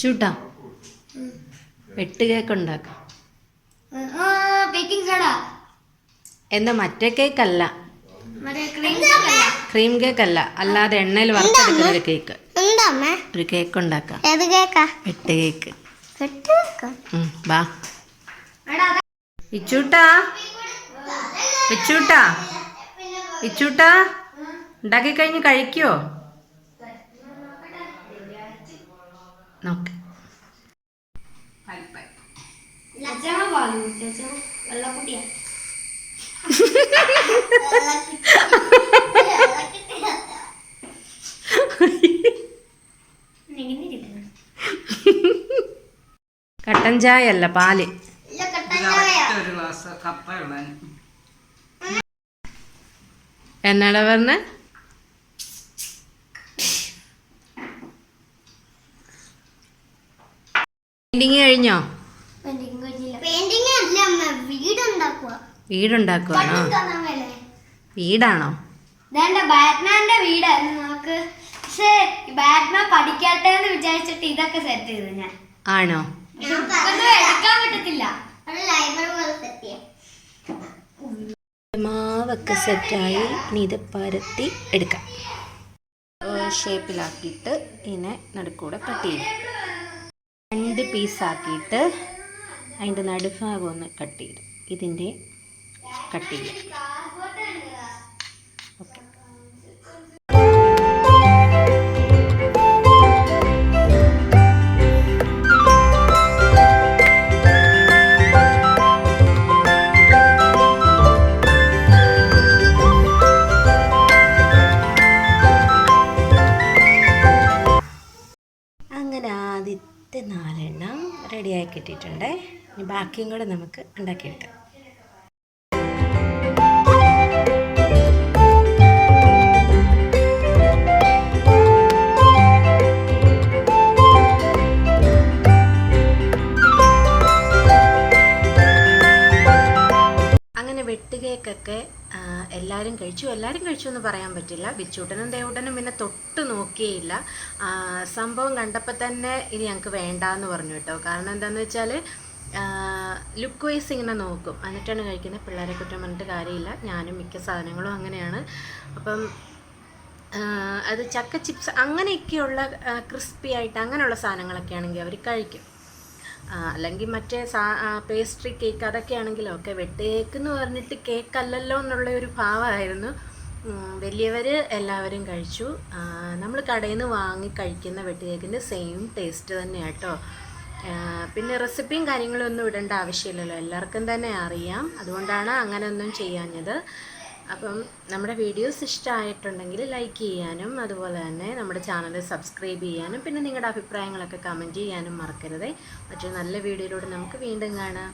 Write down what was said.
ചൂട്ടാ വെട്ട് കേക്ക് ഉണ്ടാക്കാം. Baking soda എന്താ മറ്റേ കേക്ക് അല്ല. ക്രീം കേക്ക് അല്ല. അല്ലാതെ എണ്ണയിൽ വറുത്തെടുക്കുന്ന ഒരു കേക്ക്. ഒരു കേക്ക് ഉണ്ടാക്കാം. ഏത് കേക്കാ? വെട്ട് വാ. ഇച്ചൂട്ടാ ഇച്ചൂട്ടാ ഇച്ചൂട്ടാ ഉണ്ടാക്കി കഴിഞ്ഞ് കഴിക്കുവോ നോക്ക് കട്ടൻ ചായ. അല്ല പാൽ എന്നാടാ പറഞ്ഞ? പെയിന്റിങ് കഴിഞ്ഞോ? പെയിന്റിങ് അല്ല അമ്മ വീട് ഉണ്ടാക്കുക വീടുണ്ടാക്കുവാണോ വീടാണോ? ബാറ്റ്മാന്റെ വീടായിരുന്നു നമുക്ക്. പക്ഷേ ബാറ്റ്മാൻ പഠിക്കട്ടെ എന്ന് വിചാരിച്ചിട്ട് ഇതൊക്കെ സെറ്റ് ചെയ്തു ഞാൻ. ആണോ? എടുക്കാൻ പറ്റത്തില്ല. മാവൊക്കെ സെറ്റായി ഇനി ഇത് പരത്തി എടുക്കാം. ഷേപ്പിലാക്കിയിട്ട് ഇതിനെ നടുക്കൂടെ കട്ട് ചെയ്യും രണ്ട് പീസാക്കിയിട്ട് അതിന്റെ നടുഭാഗം ഒന്ന് കട്ട് ചെയ്തു. ഇതിന്റെ കട്ട് അങ്ങനെ ആദ്യത്തെ നാലെണ്ണം റെഡിയായി കിട്ടിയിട്ടുണ്ട്. ഇനി ബാക്കിയും കൂടെ നമുക്ക് ഉണ്ടാക്കിയെടുക്കാം. വെട്ടുകേക്കൊക്കെ ആ, എല്ലാവരും കഴിച്ചു. എല്ലാവരും കഴിച്ചു എന്ന് പറയാൻ പറ്റില്ല. ബിച്ചൂട്ടനും ദേവൂട്ടനും പിന്നെ തൊട്ട് നോക്കിയേയില്ല. സംഭവം കണ്ടപ്പോൾ തന്നെ ഇനി ഞങ്ങൾക്ക് വേണ്ട എന്ന് പറഞ്ഞു കേട്ടോ. കാരണം എന്താണെന്ന് വെച്ചാൽ ലുക്ക് വൈസ് ഇങ്ങനെ നോക്കും. എന്നിട്ടാണ് കഴിക്കുന്നത്. പിള്ളേരെ കുറ്റം പറഞ്ഞിട്ട് കാര്യമില്ല. ഞാനും മിക്ക സാധനങ്ങളും അങ്ങനെയാണ്. അപ്പം അത് ചക്ക ചിപ്സ് അങ്ങനെയൊക്കെയുള്ള ക്രിസ്പി ആയിട്ട് അങ്ങനെയുള്ള സാധനങ്ങളൊക്കെ ആണെങ്കിൽ അവർ കഴിക്കും. അല്ലെങ്കിൽ മറ്റേ സാ പേസ്ട്രി കേക്ക് അതൊക്കെ ആണെങ്കിലും ഒക്കെ വെട്ടേക്ക് എന്ന് പറഞ്ഞിട്ട് കേക്ക് അല്ലല്ലോ എന്നുള്ള ഒരു ഭാവമായിരുന്നു വലിയവർ എല്ലാവരും കഴിച്ചു. നമ്മൾ കടയിൽ നിന്ന് വാങ്ങി കഴിക്കുന്ന വെട്ടുകേക്കിന്റെ സെയിം ടേസ്റ്റ് തന്നെയാണ് കേട്ടോ പിന്നെ റെസിപ്പിയും കാര്യങ്ങളും ഒന്നും ഇടേണ്ട ആവശ്യമില്ലല്ലോ. എല്ലാവർക്കും തന്നെ അറിയാം. അതുകൊണ്ടാണ് അങ്ങനെയൊന്നും ചെയ്യാഞ്ഞത്. അപ്പം നമ്മുടെ വീഡിയോസ് ഇഷ്ടമായിട്ടുണ്ടെങ്കിൽ ലൈക്ക് ചെയ്യാനും അതുപോലെ തന്നെ നമ്മുടെ ചാനൽ സബ്സ്ക്രൈബ് ചെയ്യാനും പിന്നെ നിങ്ങളുടെ അഭിപ്രായങ്ങളൊക്കെ കമന്റ് ചെയ്യാനും മറക്കരുത്. മറ്റൊരു നല്ല വീഡിയോയിലൂടെ നമുക്ക് വീണ്ടും കാണാം.